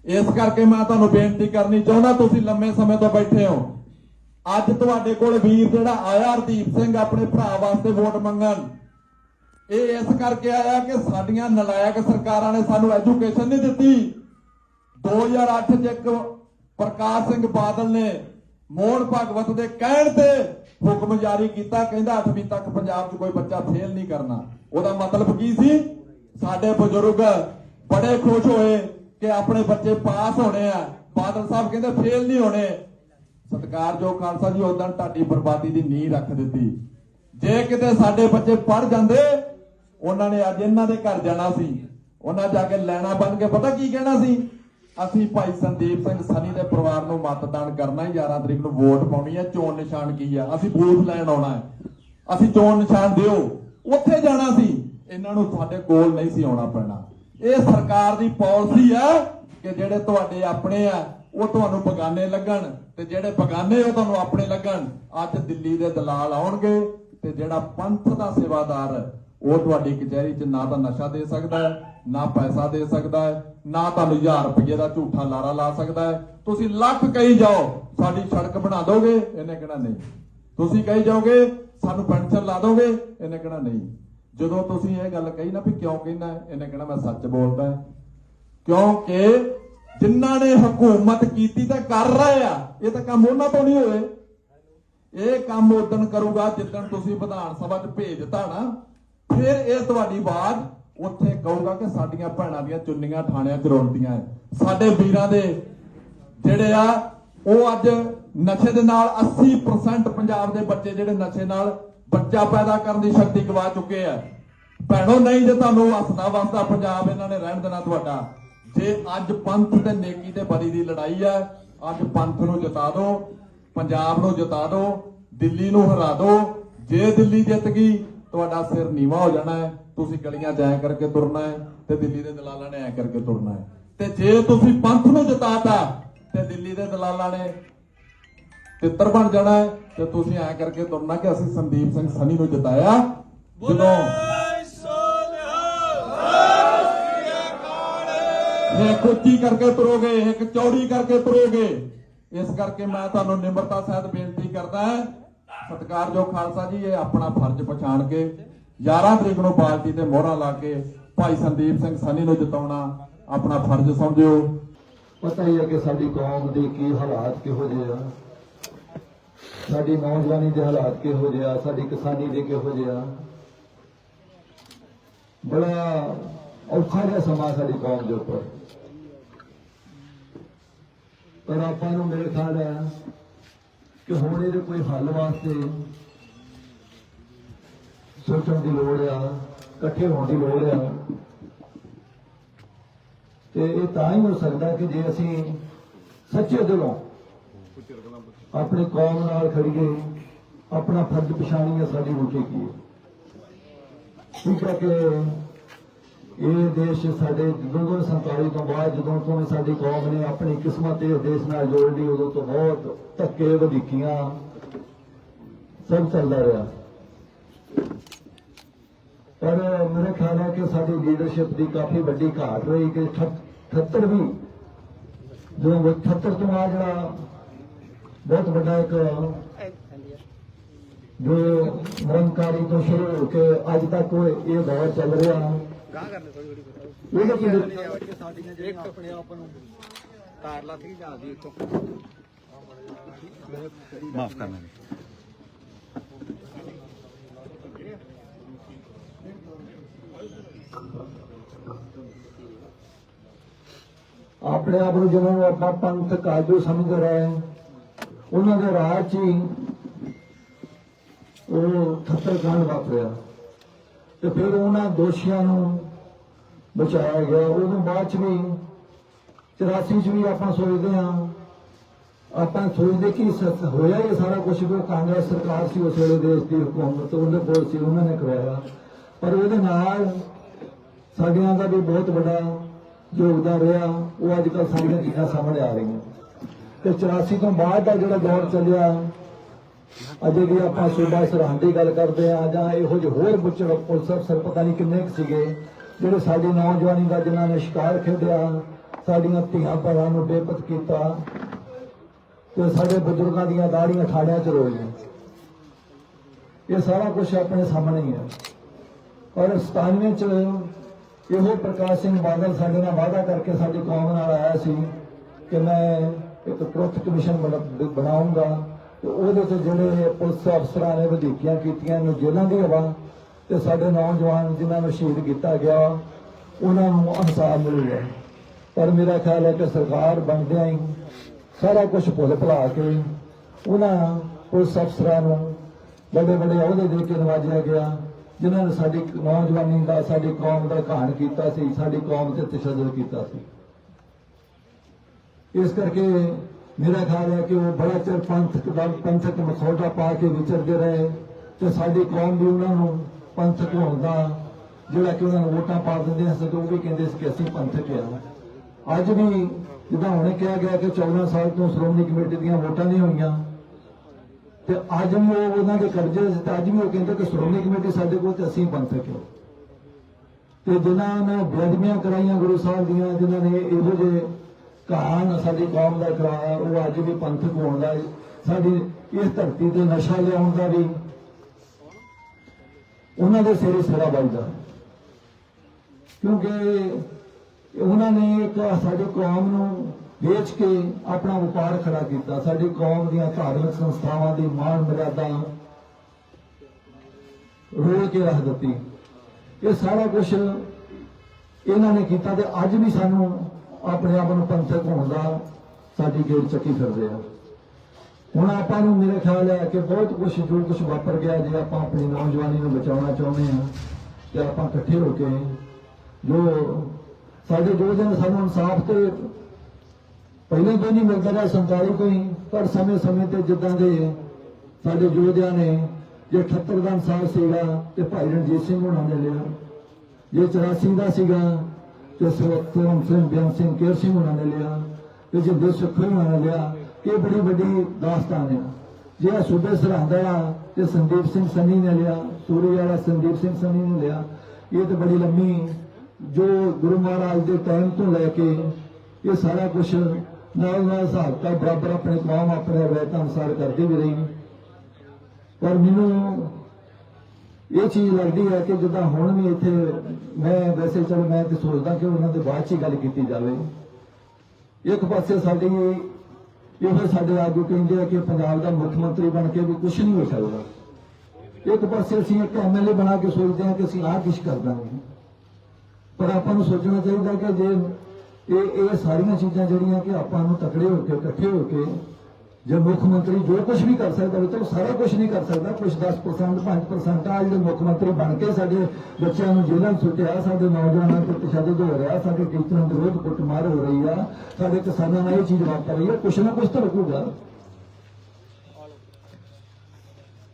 ਇਸ ਕਰਕੇ ਮੈਂ ਤੁਹਾਨੂੰ ਬੇਨਤੀ ਕਰਨੀ ਚਾਹੁੰਦਾ, ਤੁਸੀਂ ਲੰਮੇ ਸਮੇਂ ਤੋਂ ਬੈਠੇ ਹੋ। ਅੱਜ ਤੁਹਾਡੇ ਕੋਲ ਵੀਰ ਜਿਹੜਾ ਆਇਆ ਹਰਦੀਪ ਸਿੰਘ ਆਪਣੇ ਭਰਾ ਵਾਸਤੇ ਵੋਟ ਮੰਗਣ। ਇਹ ਇਸ ਕਰਕੇ ਆਇਆ ਕਿ ਸਾਡੀਆਂ ਨਲਾਇਕ ਸਰਕਾਰਾਂ ਨੇ ਸਾਨੂੰ ਐਜੂਕੇਸ਼ਨ ਨਹੀਂ ਦਿੱਤੀ। 2008 ਚ ਇੱਕ ਪ੍ਰਕਾਸ਼ ਸਿੰਘ ਬਾਦਲ ਨੇ ਮੋਹਨ ਭਗਵਤ ਦੇ ਕਹਿਣ ਤੇ ਹੁਕਮ ਜਾਰੀ ਕੀਤਾ, ਕਹਿੰਦਾ 8ਵੀਂ ਤੱਕ ਪੰਜਾਬ 'ਚ ਕੋਈ ਬੱਚਾ ਫੇਲ ਨਹੀਂ ਕਰਨਾ। ਉਹਦਾ ਮਤਲਬ ਕੀ ਸੀ? ਸਾਡੇ ਬਜ਼ੁਰਗ ਬੜੇ ਖੁਸ਼ ਹੋਏ ਕਿ ਆਪਣੇ ਬੱਚੇ ਪਾਸ ਹੋਣੇ ਆ। ਬਾਦਲ ਸਾਹਿਬ ਕਹਿੰਦੇ ਫੇਲ ਨਹੀਂ ਹੋਣੇ। ਸਤਿਕਾਰਯੋਗ ਖਾਲਸਾ ਜੀ ਉਦੋਂ ਤੁਹਾਡੀ ਬਰਬਾਦੀ ਦੀ ਨੀਂਹ ਰੱਖ ਦਿੱਤੀ। ਜੇ ਕਿਤੇ ਸਾਡੇ ਬੱਚੇ ਪੜ ਜਾਂਦੇ, ਉਹਨਾਂ ਨੇ ਅੱਜ ਇਹਨਾਂ ਦੇ ਘਰ ਜਾਣਾ ਸੀ। ਉਹਨਾਂ ਜਾ ਕੇ ਲੈਣਾ ਬਣ ਕੇ, ਪਤਾ ਕੀ ਕਹਿਣਾ ਸੀ? ਅਸੀਂ ਭਾਈ ਸੰਦੀਪ ਸਿੰਘ ਸਨੀ ਦੇ ਪਰਿਵਾਰ ਨੂੰ ਮਤਦਾਨ ਕਰਨਾ ਹੈ 11 ਤਰੀਕ ਨੂੰ ਵੋਟ ਪਾਉਣੀ ਹੈ। ਚੋਣ ਨਿਸ਼ਾਨ ਕੀ ਆ? ਅਸੀਂ ਬੂਥ ਲੈਣ ਆਉਣਾ ਹੈ। ਅਸੀਂ ਚੋਣ ਨਿਸ਼ਾਨ ਦਿਓ। ਉੱਥੇ ਜਾਣਾ ਸੀ। ਇਹਨਾਂ ਨੂੰ ਸਾਡੇ ਕੋਲ ਨਹੀਂ ਸੀ ਆਉਣਾ ਪੈਣਾ। ਇਹ ਸਰਕਾਰ ਦੀ ਪਾਲਿਸੀ ਹੈ ਕਿ ਜਿਹੜੇ ਤੁਹਾਡੇ ਆਪਣੇ ਆ ਉਹ ਤੁਹਾਨੂੰ ਬਗਾਨੇ ਲੱਗਣ ਤੇ ਜਿਹੜੇ ਬਗਾਨੇ ਉਹ ਤੁਹਾਨੂੰ ਆਪਣੇ ਲੱਗਣ। ਅੱਜ ਦਿੱਲੀ ਦੇ ਦਲਾਲ ਆਉਣਗੇ ਤੇ ਜਿਹੜਾ ਪੰਥ ਦਾ ਸੇਵਾਦਾਰ, ਉਹ ਤੁਹਾਡੀ ਕਚਹਿਰੀ 'ਚ ਨਾ ਤਾਂ ਨਸ਼ਾ ਦੇ ਸਕਦਾ ਹੈ, ਨਾ ਪੈਸਾ ਦੇ ਸਕਦਾ ਹੈ, ਨਾ ਤੁਹਾਨੂੰ 1000 ਰੁਪਏ ਦਾ ਝੂਠਾ ਲਾਰਾ ਲਾ ਸਕਦਾ ਹੈ। ਤੁਸੀਂ ਲੱਖ ਕਹੀ ਜਾਓ, ਸਾਡੀ ਸੜਕ ਬਣਾ ਦੋਗੇ? ਇਹਨੇ ਕਹਿਣਾ ਨਹੀਂ। ਤੁਸੀਂ ਕਹੀ ਜਾਓਗੇ, ਸਾਨੂੰ ਪੈਨਸ਼ਨ ਲਾ ਦੋਗੇ? ਇਹਨੇ ਕਹਿਣਾ ਨਹੀਂ। ਜਦੋਂ ਤੁਸੀਂ ਇਹ ਗੱਲ ਕਹੀ ਨਾ ਵੀ ਕਿਉਂ ਕਹਿੰਦਾ ਇਹਨੇ ਕਹਿਣਾ ਮੈਂ ਸੱਚ ਬੋਲਦਾ ਕਿਉਂਕਿ ਜਿਨ੍ਹਾਂ ਨੇ ਹਕੂਮਤ ਕੀਤੀ ਤਾਂ ਕਰ ਰਹੇ ਆ, ਇਹ ਤਾਂ ਕੰਮ ਉਹਨਾਂ ਤੋਂ ਨਹੀਂ ਹੋਏ। ਇਹ ਕੰਮ ਉਦਣ ਕਰੂਗਾ ਜਿੱਦਣ ਤੁਸੀਂ ਵਿਧਾਨ ਸਭਾ 'ਚ ਭੇਜਤਾ ਨਾ। ਫਿਰ ਇਹ ਤੁਹਾਡੀ ਆਵਾਜ਼ ਉੱਥੇ ਕਹੂਗਾ ਕਿ ਸਾਡੀਆਂ ਭੈਣਾਂ ਦੀਆਂ ਚੁੰਨੀਆਂ ਥਾਣਿਆਂ 'ਚ ਰੋਲਦੀਆਂ ਐ। ਸਾਡੇ ਵੀਰਾਂ ਦੇ ਜਿਹੜੇ ਆ, ਉਹ ਅੱਜ ਨਸ਼ੇ ਦੇ ਨਾਲ 80% ਪੰਜਾਬ ਦੇ ਬੱਚੇ ਜਿਹੜੇ ਨਸ਼ੇ ਨਾਲ ਬੱਚਾ ਪੈਦਾ ਕਰਨ ਦੀ ਸ਼ਕਤੀ ਗਵਾ ਚੁੱਕੇ ਆ। ਭੈਣੋ, ਨਹੀਂ ਜੇ ਤੁਹਾਨੂੰ ਹੱਸਦਾ ਵਸਦਾ ਪੰਜਾਬ ਇਹਨਾਂ ਨੇ ਰਹਿਣ ਦੇਣਾ ਤੁਹਾਡਾ। ਜੇ ਅੱਜ ਪੰਥ ਤੇ ਨੇਕੀ ਤੇ ਬਦੀ ਦੀ ਲੜਾਈ ਹੈ ਅੱਜ ਪੰਥ ਨੂੰ ਜਿਤਾ ਦਿਓ ਪੰਜਾਬ ਨੂੰ ਜਿਤਾ ਦਿਓ ਦਿੱਲੀ ਨੂੰ ਹਰਾ ਦਿਓ ਜੇ ਦਿੱਲੀ ਜਿੱਤ ਗਈ, ਤੁਹਾਡਾ ਸਿਰ ਨੀਵਾ ਹੋ ਜਾਣਾ ਹੈ। ਤੁਸੀਂ ਗਲੀਆਂ ਜਾਇਆ ਕਰਕੇ ਤੁਰਨਾ ਹੈ ਤੇ ਦਿੱਲੀ ਦੇ ਦਲਾਲਾਂ ਨੇ ਐ ਕਰਕੇ ਤੁਰਨਾ ਹੈ। ਤੇ ਜੇ ਤੁਸੀਂ ਪੰਥ ਨੂੰ ਜਿਤਾਤਾ, ਤੇ ਦਿੱਲੀ ਦੇ ਦਲਾਲਾਂ ਨੇ ਤਿੱਤਰ ਬਣ ਜਾਣਾ ਹੈ ਤੇ ਤੁਸੀਂ ਐ ਕਰਕੇ ਤੁਰਨਾ ਕਿ ਅਸੀਂ ਸੰਦੀਪ ਸਿੰਘ ਸਨੀ ਨੂੰ ਜਿਤਾਇਆ। ਜਦੋਂ ਇੱਕ ਉੱਚੀ ਕਰਕੇ ਤੁਰੋਗੇ, ਇੱਕ ਚੌੜੀ ਕਰਕੇ ਤੁਰੋਗੇ। ਇਸ ਕਰਕੇ ਮੈਂ ਤੁਹਾਨੂੰ ਨਿਮਰਤਾ ਸਹਿਤ ਬੇਨਤੀ ਕਰਦਾ ਸਤਿਕਾਰਯੋਗ ਖਾਲਸਾ ਜੀ, ਇਹ ਆਪਣਾ ਫਰਜ਼ ਪਛਾਣ ਕੇ 11 ਤਰੀਕ ਨੂੰ ਬਾਲਟੀ ਤੇ ਮੋਹਰਾਂ ਲਾ ਕੇ ਭਾਈ ਸੰਦੀਪ ਸਿੰਘ ਸਨੀ ਨੂੰ ਜਿਤਾਉਣਾ ਆਪਣਾ ਫਰਜ਼ ਸਮਝਿਓ। ਪਤਾ ਹੀ ਹੈ ਕਿ ਸਾਡੀ ਕੌਮ ਦੇ ਕੀ ਹਾਲਾਤ ਕਿਹੋ ਜਿਹੇ ਆ। ਸਾਡੀ ਨੌਜਵਾਨੀ ਦੇ ਹਾਲਾਤ ਕਿਹੋ ਜਿਹੇ ਆ, ਸਾਡੀ ਕਿਸਾਨੀ ਦੇ ਕਿਹੋ ਜਿਹੇ ਆ। ਬੜਾ ਔਖਾ ਜਿਹਾ ਸਮਾਂ ਸਾਡੀ ਕੌਮ ਦੇ ਉੱਪਰ। ਪਰ ਆਪਾਂ ਨੂੰ ਮੇਰੇ ਖਿਆਲ ਹੈ ਕਿ ਹੁਣ ਇਹਦੇ ਕੋਈ ਹੱਲ ਵਾਸਤੇ ਸੋਚਣ ਦੀ ਲੋੜ ਆ, ਇਕੱਠੇ ਹੋਣ ਦੀ ਲੋੜ ਆ। ਤੇ ਇਹ ਤਾਂ ਹੀ ਹੋ ਸਕਦਾ ਕਿ ਜੇ ਅਸੀਂ ਸੱਚੇ ਦਿਲੋਂ ਆਪਣੀ ਕੌਮ ਨਾਲ ਖੜੀਏ, ਆਪਣਾ ਫਰਜ਼ ਪਛਾਣੀਏ, ਸਾਡੀ ਰੁਚੀ ਕੀ ਹੈ ਹੈ ਕਿ ਇਹ ਦੇਸ਼ ਸਾਡੇ ਜਦੋਂ ਤੋਂ 47 ਤੋਂ ਬਾਅਦ ਜਦੋਂ ਤੋਂ ਸਾਡੀ ਕੌਮ ਨੇ ਆਪਣੀ ਕਿਸਮਤ ਇਸ ਦੇਸ਼ ਨਾਲ ਜੋੜ ਲਈ ਉਦੋਂ ਤੋਂ ਬਹੁਤ ਧੱਕੇ ਵਧੀਕੀਆਂ ਸਭ ਚੱਲਦਾ ਰਿਹਾ। ਪਰ ਮੇਰੇ ਖਿਆਲ ਹੈ ਕਿ ਸਾਡੀ ਲੀਡਰਸ਼ਿਪ ਦੀ ਕਾਫੀ ਵੱਡੀ ਘਾਟ ਰਹੀ ਕਿ 78 ਵੀ ਜਦੋਂ 78 ਤੋਂ ਆ ਜਿਹੜਾ ਬਹੁਤ ਵੱਡਾ ਇੱਕ ਜੋ ਨਿਰੰਕਾਰੀ ਤੋਂ ਸ਼ੁਰੂ ਹੋ ਕੇ ਅੱਜ ਤੱਕ ਇਹ ਦੌਰ ਚੱਲ ਰਿਹਾ। ਗਾਂ ਕਰਦੇ ਥੋੜੀ ਥੋੜੀ ਇਹਦੇ ਕੀ ਸਾਡੀਆਂ ਜਿਹੜੀਆਂ ਆਪਣੇ ਆਪ ਨੂੰ ਤਾਰ ਲੱਥ ਗਈ ਜਾਂਦੀ ਇੱਥੋਂ ਮਾਫ ਕਰਨਾ ਆਪਣੇ ਆਪ ਨੂੰ ਜਿਹਨਾਂ ਨੂੰ ਆਪਾਂ ਪੰਥ ਕਾਜੂ ਸਮਝ ਰਹੇ ਉਹਨਾਂ ਦੇ ਰਾਹ 'ਚ ਹੀ ਉਹ ਥੱਤਰ ਕਾਂਡ ਵਾਪਰਿਆ। ਤੇ ਫਿਰ ਉਹਨਾਂ ਦੋਸ਼ੀਆਂ ਨੂੰ ਬਚਾਇਆ ਗਿਆ। ਉਹਨੂੰ ਬਾਅਦ 'ਚ ਵੀ 84 'ਚ ਵੀ ਆਪਾਂ ਸੋਚਦੇ ਹਾਂ। ਆਪਾਂ ਸੋਚਦੇ ਕਿ ਹੋਇਆ ਇਹ ਸਾਰਾ ਕੁਝ ਜੋ ਕਾਂਗਰਸ ਸਰਕਾਰ ਸੀ ਉਸ ਵੇਲੇ ਦੇਸ਼ ਦੀ ਹਕੂਮਤ, ਉਹਦੇ ਕੋਲ ਸੀ, ਉਹਨਾਂ ਨੇ ਕਰਵਾਇਆ। ਪਰ ਉਹਦੇ ਨਾਲ ਸਾਡਿਆਂ ਦਾ ਵੀ ਬਹੁਤ ਵੱਡਾ ਯੋਗਦਾਨ ਰਿਹਾ। ਉਹ ਅੱਜ ਕੱਲ੍ਹ ਸਾਡੀਆਂ ਚੀਜ਼ਾਂ ਸਾਹਮਣੇ ਆ ਰਹੀਆਂ। ਤੇ 84 ਤੋਂ ਬਾਅਦ ਦਾ ਜਿਹੜਾ ਦੌਰ ਚੱਲਿਆ ਅਜੇ ਵੀ ਆਪਾਂ ਸੂਬਾ ਸਰਹੰਦ ਦੀ ਗੱਲ ਕਰਦੇ ਆ ਜਾਂ ਇਹੋ ਜਿਹੇ ਹੋਰ ਬੁੱਚੜ ਪੁਲਿਸ ਅਫਸਰ, ਪਤਾ ਨਹੀਂ ਕਿੰਨੇ ਕੁ ਸੀਗੇ, ਜਿਹੜੇ ਸਾਡੀ ਨੌਜਵਾਨੀ ਦਾ ਜਿਨ੍ਹਾਂ ਨੇ ਸ਼ਿਕਾਰ ਖੇਡਿਆ, ਸਾਡੀਆਂ ਧੀਆਂ ਭੈਣਾਂ ਨੂੰ ਬੇਪਤ ਕੀਤਾ ਤੇ ਸਾਡੇ ਬਜ਼ੁਰਗਾਂ ਦੀਆਂ ਦਾੜੀਆਂ ਠਾੜਿਆਂ 'ਚ ਰੋਈਆਂ। ਇਹ ਸਾਰਾ ਕੁਝ ਆਪਣੇ ਸਾਹਮਣੇ ਹੀ ਹੈ। ਔਰ 97 ਚ ਇਹੋ ਪ੍ਰਕਾਸ਼ ਸਿੰਘ ਬਾਦਲ ਸਾਡੇ ਨਾਲ ਵਾਅਦਾ ਕਰਕੇ ਸਾਡੀ ਕੌਮ ਨਾਲ ਆਇਆ ਸੀ ਕਿ ਮੈਂ ਇੱਕ ਪ੍ਰੋਥ ਕਮਿਸ਼ਨ ਬਣਾ- ਬਣਾਉਂਗਾ ਤੇ ਉਹਦੇ ਤੇ ਜਿਹੜੇ ਪੁਲਿਸ ਅਫਸਰਾਂ ਨੇ ਵਧੀਕੀਆਂ ਕੀਤੀਆਂ ਨੂੰ ਜੇਲ੍ਹਾਂ ਦੀ ਹਵਾ ਤੇ ਸਾਡੇ ਨੌਜਵਾਨ ਜਿਨ੍ਹਾਂ ਨੂੰ ਸ਼ਹੀਦ ਕੀਤਾ ਗਿਆ, ਉਹਨਾਂ ਨੂੰ ਇਨਸਾਫ ਮਿਲੂਗਾ ਪਰ ਮੇਰਾ ਖਿਆਲ ਹੈ ਕਿ ਸਰਕਾਰ ਬਣਦਿਆਂ ਹੀ ਸਾਰਾ ਕੁਝ ਭੁੱਲ ਭੁਲਾ ਕੇ ਉਹਨਾਂ ਪੁਲਿਸ ਅਫਸਰਾਂ ਨੂੰ ਵੱਡੇ ਵੱਡੇ ਅਹੁਦੇ ਦੇ ਕੇ ਨਵਾਜਿਆ ਗਿਆ, ਜਿਨ੍ਹਾਂ ਨੇ ਸਾਡੀ ਨੌਜਵਾਨੀ ਦਾ, ਸਾਡੀ ਕੌਮ ਦਾ ਕਹਾਣ ਕੀਤਾ ਸੀ, ਸਾਡੀ ਕੌਮ ਤੇ ਤਸ਼ੱਦਦ ਕੀਤਾ ਸੀ। ਇਸ ਕਰਕੇ ਮੇਰਾ ਖਿਆਲ ਹੈ ਕਿ ਉਹ ਬੜਾ ਚਿਰ ਪੰਥਕ ਦਾ ਪੰਥਕ ਮਖੌਟਾ ਪਾ ਕੇ ਵਿਚਰਦੇ ਰਹੇ ਤੇ ਸਾਡੀ ਕੌਮ ਵੀ ਉਹਨਾਂ ਨੂੰ ਪੰਥਕ ਹੋਣ ਜਿਹੜਾ ਕਿ ਉਹਨਾਂ ਨੂੰ ਵੋਟਾਂ ਪਾ ਦਿੰਦੇ ਸੀ ਤੇ ਉਹ ਵੀ ਕਹਿੰਦੇ ਸੀ ਕਿ ਅਸੀਂ ਪੰਥਕ ਆ। ਅੱਜ ਵੀ ਜਿੱਦਾਂ ਹੁਣੇ ਕਿਹਾ ਗਿਆ ਕਿ 14 ਸਾਲ ਤੋਂ ਸ਼੍ਰੋਮਣੀ ਕਮੇਟੀ ਦੀਆਂ ਵੋਟਾਂ ਨਹੀਂ ਹੋਈਆਂ, ਤੇ ਅੱਜ ਵੀ ਉਹ ਉਹਨਾਂ ਦੇ ਕਬਜ਼ੇ 'ਚ ਤੇ ਅੱਜ ਵੀ ਉਹ ਕਹਿੰਦੇ ਕਿ ਸ਼੍ਰੋਮਣੀ ਕਮੇਟੀ ਸਾਡੇ ਕੋਲ ਤੇ ਅਸੀਂ ਪੰਥਕ ਹਾਂ ਤੇ ਜਿਨ੍ਹਾਂ ਨੇ ਬੇਅਦਬੀਆਂ ਕਰਾਈਆਂ ਗੁਰੂ ਸਾਹਿਬ ਦੀਆਂ, ਜਿਨ੍ਹਾਂ ਨੇ ਇਹੋ ਜਿਹੇ ਕਹਾਣ ਸਾਡੀ ਕੌਮ ਦਾ ਕਰਾਇਆ ਉਹ ਅੱਜ ਵੀ ਪੰਥਕ ਹੋਣ ਦਾ ਸਾਡੀ ਇਸ ਧਰਤੀ ਤੇ ਨਸ਼ਾ ਲਿਆਉਣ ਦਾ ਵੀ ਉਹਨਾਂ ਦੇ ਸਿਰੇ ਸਿਰਾ ਵੱਜਦਾ। ਕਿਉਂਕਿ ਉਹਨਾਂ ਨੇ ਇੱਕ ਸਾਡੀ ਕੌਮ ਨੂੰ ਵੇਚ ਕੇ ਆਪਣਾ ਵਪਾਰ ਖੜਾ ਕੀਤਾ। ਸਾਡੀ ਕੌਮ ਦੀਆਂ ਧਾਰਮਿਕ ਸੰਸਥਾਵਾਂ ਦੀ ਮਾਣ ਮਰਿਆਦਾ ਰੋਲ ਕੇ ਰੱਖ ਦਿੱਤੀ। ਇਹ ਸਾਰਾ ਕੁਝ ਇਹਨਾਂ ਨੇ ਕੀਤਾ ਤੇ ਅੱਜ ਵੀ ਸਾਨੂੰ ਆਪਣੇ ਆਪ ਨੂੰ ਪੰਥਕ ਹੋਣ ਦਾ ਸਾਡੀ ਗੇੜ ਚੱਕੀ ਫਿਰਦੇ ਆ। ਹੁਣ ਆਪਾਂ ਨੂੰ ਮੇਰੇ ਖਿਆਲ ਹੈ ਕਿ ਬਹੁਤ ਕੁਝ ਜੋ ਕੁਝ ਵਾਪਰ ਗਿਆ, ਜੇ ਆਪਾਂ ਆਪਣੀ ਨੌਜਵਾਨੀ ਨੂੰ ਬਚਾਉਣਾ ਚਾਹੁੰਦੇ ਆ ਤੇ ਆਪਾਂ ਇਕੱਠੇ ਹੋ ਕੇ ਜੋ ਸਾਡੇ ਜੋ ਜਨ ਸਾਨੂੰ ਇਨਸਾਫ ਤੇ ਪਹਿਲਾਂ ਤੋਂ ਨਹੀਂ ਮਿਲਦਾ ਰਿਹਾ 47 ਤੋਂ ਹੀ, ਪਰ ਸਮੇਂ ਸਮੇਂ ਤੇ ਜਿੱਦਾਂ ਦੇ ਸਾਡੇ ਯੋਧਿਆਂ ਨੇ ਜੇ 78 ਦਾ ਇਨਸਾਫ ਸੀਗਾ ਤੇ ਭਾਈ ਰਣਜੀਤ ਸਿੰਘ ਹੋਣਾ ਨੇ ਲਿਆ, ਜੇ 84 ਦਾ ਸੀਗਾ ਤੇ ਸਵਤਨ ਸਿੰਘ ਬਿਆਨ ਸਿੰਘ, ਕੇਰ ਸਿੰਘ ਹੋਣਾ ਨੇ ਲਿਆ ਤੇ ਜੇ ਦੇ ਸੁਖੇ ਨੇ ਲਿਆ, ਇਹ ਬੜੀ ਵੱਡੀ ਦਾਸਤਾਨ ਹੈ ਜੇ ਸੂਬੇ ਸਰਹੰਦ ਵਾਲਾ ਤੇ ਸੰਦੀਪ ਸਿੰਘ ਸੰਨੀ ਨੇ ਲਿਆ ਸੂਰੀ ਵਾਲਾ ਸੰਦੀਪ ਸਿੰਘ ਸੰਨੀ ਨੇ ਲਿਆ, ਇਹ ਤੇ ਬੜੀ ਲੰਮੀ ਜੋ ਗੁਰੂ ਮਹਾਰਾਜ ਦੇ ਟਾਈਮ ਤੋਂ ਲੈ ਕੇ ਇਹ ਸਾਰਾ ਕੁਝ ਨਾਲ ਨਾਲ ਹਿਸਾਬ ਤਾਂ ਬਰਾਬਰ ਆਪਣੇ ਕੌਮ ਆਪਣੇ ਰਵਾਇਤਾਂ ਅਨੁਸਾਰ ਕਰਦੀ ਵੀ ਰਹੀ। ਪਰ ਮੈਨੂੰ ਇਹ ਚੀਜ਼ ਲੱਗਦੀ ਹੈ ਕਿ ਜਿੱਦਾਂ ਹੁਣ ਵੀ ਇੱਥੇ ਮੈਂ ਵੈਸੇ ਚਲ ਮੈਂ ਤੇ ਸੋਚਦਾ ਕਿ ਉਹਨਾਂ ਦੇ ਬਾਅਦ ਚ ਹੀ ਗੱਲ ਕੀਤੀ ਜਾਵੇ। ਇੱਕ ਪਾਸੇ ਸਾਡੀ ਇਹੋ ਸਾਡੇ ਆਗੂ ਕਹਿੰਦੇ ਆ ਕਿ ਪੰਜਾਬ ਦਾ ਮੁੱਖ ਮੰਤਰੀ ਬਣ ਕੇ ਵੀ ਕੁਝ ਨਹੀਂ ਹੋ ਸਕਦਾ। ਇੱਕ ਪਾਸੇ ਅਸੀਂ ਇੱਕ ਐਮਐਲਏ ਬਣਾ ਕੇ ਸੋਚਦੇ ਹਾਂ ਕਿ ਅਸੀਂ ਆਹ ਕੁਛ ਕਰ ਦਾਂਗੇ। ਪਰ ਆਪਾਂ ਨੂੰ ਸੋਚਣਾ ਚਾਹੀਦਾ ਕਿ ਜੇ ਇਹ ਇਹ ਸਾਰੀਆਂ ਚੀਜ਼ਾਂ ਜਿਹੜੀਆਂ ਕਿ ਆਪਾਂ ਨੂੰ ਤਕੜੇ ਹੋ ਕੇ, ਇਕੱਠੇ ਹੋ ਕੇ ਜੇ ਮੁੱਖ ਮੰਤਰੀ ਜੋ ਕੁਝ ਵੀ ਕਰ ਸਕਦਾ ਹੋਵੇ ਸਾਰਾ ਕੁਝ ਨਹੀਂ ਕਰ ਸਕਦਾ ਕੁਝ 10% 5% ਆ ਜਿਹੜੇ ਮੁੱਖ ਮੰਤਰੀ ਬਣ ਕੇ ਸਾਡੇ ਬੱਚਿਆਂ ਨੂੰ ਜੇਲ੍ਹਾਂ ਸੁੱਟਿਆ, ਸਾਡੇ ਨੌਜਵਾਨਾਂ ਤੇ ਤਸ਼ੱਦਦ ਹੋ ਰਿਹਾ, ਸਾਡੇ ਟੀਚਰਾਂ ਦੇ ਵਿਰੁੱਧ ਕੁੱਟਮਾਰ ਹੋ ਰਹੀ ਆ, ਸਾਡੇ ਕਿਸਾਨਾਂ ਨਾਲ ਇਹ ਚੀਜ਼ ਵਾਪਰ ਰਹੀ ਆ, ਕੁਛ ਨਾ ਕੁਛ ਤਾਂ ਰੁਕੂਗਾ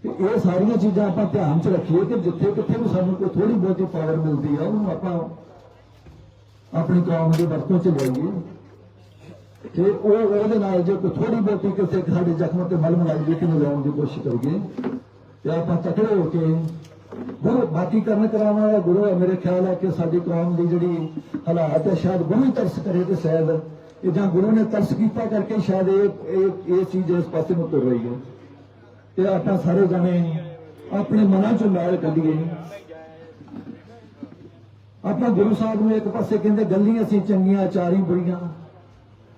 ਤੇ ਇਹ ਸਾਰੀਆਂ ਚੀਜ਼ਾਂ ਆਪਾਂ ਧਿਆਨ 'ਚ ਰੱਖੀਏ ਕਿ ਜਿੱਥੇ ਕਿੱਥੇ ਵੀ ਸਾਨੂੰ ਕੋਈ ਥੋੜੀ ਬਹੁਤੀ ਪਾਵਰ ਮਿਲਦੀ ਆ, ਉਹਨੂੰ ਆਪਾਂ ਆਪਣੀ ਕੌਮ ਦੇ ਵਰਤੋਂ 'ਚ ਲਿਆਈਏ। ਤੇ ਉਹ ਉਹਦੇ ਨਾਲ ਜੇ ਕੋਈ ਥੋੜੀ ਬਹੁਤੀ ਕਿਸੇ ਸਾਡੇ ਜ਼ਖਮ ਤੇ ਮਲਮ ਲੱਗ ਜੇ ਕਿ ਲਾਉਣ ਦੀ ਕੋਸ਼ਿਸ਼ ਕਰੀਏ, ਤੇ ਆਪਾਂ ਤਕੜੇ ਹੋ ਕੇ ਗੁਰੂ ਬਾਕੀ ਕਰਨ ਕਰਾਉਣ ਵਾਲਾ ਗੁਰੂ ਹੈ, ਮੇਰੇ ਖਿਆਲ ਹੈ ਕਿ ਸਾਡੀ ਕੌਮ ਦੀ ਜਿਹੜੀ ਹਾਲਾਤ ਹੈ, ਸ਼ਾਇਦ ਗੁਰੂ ਹੀ ਤਰਸ ਕਰੇ ਤੇ ਸ਼ਾਇਦ ਇਹ ਜਾਂ ਗੁਰੂ ਨੇ ਤਰਸ ਕੀਤਾ ਕਰਕੇ ਸ਼ਾਇਦ ਇਹ ਇਹ ਚੀਜ਼ ਇਸ ਪਾਸੇ ਨੂੰ ਤੁਰ ਰਹੀ ਹੈ। ਤੇ ਆਪਾਂ ਸਾਰੇ ਜਣੇ ਆਪਣੇ ਮਨਾਂ ਚੋਂ ਮੈਲ ਕੱਢੀਏ। ਆਪਾਂ ਗੁਰੂ ਸਾਹਿਬ ਨੂੰ ਇੱਕ ਪਾਸੇ ਕਹਿੰਦੇ, ਗੱਲੀਆਂ ਸੀ ਚੰਗੀਆਂ ਆਚਾਰੀ ਬੁਰੀਆਂ।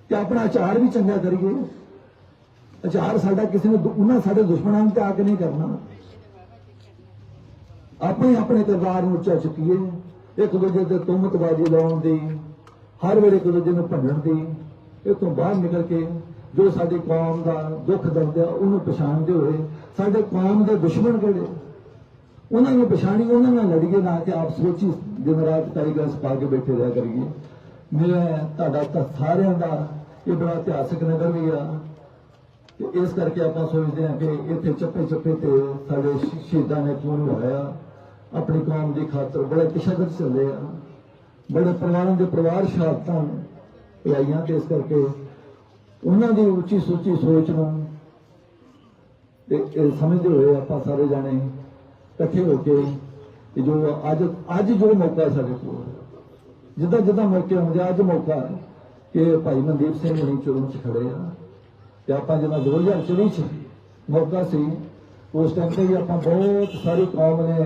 ਤੇ ਆਪਣਾ ਆਚਾਰ ਵੀ ਚੰਗਾ ਕਰੀਏ। ਆਚਾਰ ਸਾਡਾ ਕਿਸੇ ਨੇ ਉਹਨਾਂ ਸਾਡੇ ਦੁਸ਼ਮਣਾਂ ਨੂੰ ਤਿਆਗ ਨਹੀਂ ਕਰਨਾ। ਆਪਣੇ ਆਪਣੇ ਕਿਰਦਾਰ ਨੂੰ ਉੱਚਾ ਚੁੱਕੀਏ। ਇੱਕ ਦੂਜੇ ਤੇ ਤੁਮਤਬਾਜ਼ੀ ਲਾਉਣ ਦੀ, ਹਰ ਵੇਲੇ ਇੱਕ ਦੂਜੇ ਨੂੰ ਭੰਡਣ ਦੀ। ਇਹ ਤੋਂ ਬਾਹਰ ਨਿਕਲ ਕੇ ਜੋ ਸਾਡੀ ਕੌਮ ਦਾ ਦੁੱਖ ਦਰਦ ਹੈ ਉਹਨੂੰ ਪਛਾਣਦੇ ਹੋਏ ਸਾਡੇ ਕੌਮ ਦੇ ਦੁਸ਼ਮਣ ਕਿਹੜੇ? ਉਹਨਾਂ ਨੂੰ ਪਛਾਣੀ, ਉਹਨਾਂ ਨਾਲ ਲੜੀਏ ਨਾ ਕਿ ਆਪ ਸੋਚੀ ਦਿਨ ਰਾਤ ਟਾਈਗਰਸ ਪਾ ਕੇ ਬੈਠੇ ਰਹਿ ਕਰੀਏ। ਮੇਰਾ, ਤੁਹਾਡਾ ਤਾਂ ਸਾਰਿਆਂ ਦਾ ਇਹ ਬੜਾ ਇਤਿਹਾਸਿਕ ਨਗਰ ਵੀ ਆ। ਤੇ ਇਸ ਕਰਕੇ ਆਪਾਂ ਸੋਚਦੇ ਹਾਂ ਕਿ ਇੱਥੇ ਚੱਪੇ ਚੱਪੇ ਤੇ ਸਾਡੇ ਸ਼ਹੀਦਾਂ ਨੇ ਖੂਨ ਵਹਾਇਆ ਆਪਣੀ ਕੌਮ ਦੀ ਖਾਤਰ ਬੜੇ ਤਸ਼ੱਦਦ ਚੱਲੇ ਆ। ਬੜੇ ਪਰਿਵਾਰਾਂ ਦੇ ਪਰਿਵਾਰ ਸ਼ਹਾਦਤਾਂ ਆਈਆਂ ਤੇ ਇਸ ਕਰਕੇ ਉਹਨਾਂ ਦੀ ਉੱਚੀ ਸੋਚੀ ਸੋਚ ਨੂੰ ਤੇ ਸਮਝਦੇ ਹੋਏ ਆਪਾਂ ਸਾਰੇ ਜਾਣੇ ਇਕੱਠੇ ਹੋ ਕੇ ਜੋ ਅੱਜ ਅੱਜ ਜੋ ਮੌਕਾ ਸਾਡੇ ਕੋਲ ਜਿੱਦਾਂ ਜਿੱਦਾਂ ਮੌਕੇ ਹੁੰਦੇ ਅੱਜ ਮੌਕਾ ਹੈ। ਕਿ ਭਾਈ ਮਨਦੀਪ ਸਿੰਘ ਹੁਣੀ ਚੁਰਨ ਚ ਖੜੇ ਆ ਤੇ ਆਪਾਂ ਜਦੋਂ 2024 ਚ ਮੌਕਾ ਸੀ, ਉਸ ਟਾਈਮ ਤੇ ਆਪਾਂ ਬਹੁਤ ਸਾਰੀ ਕੌਮ ਨੇ,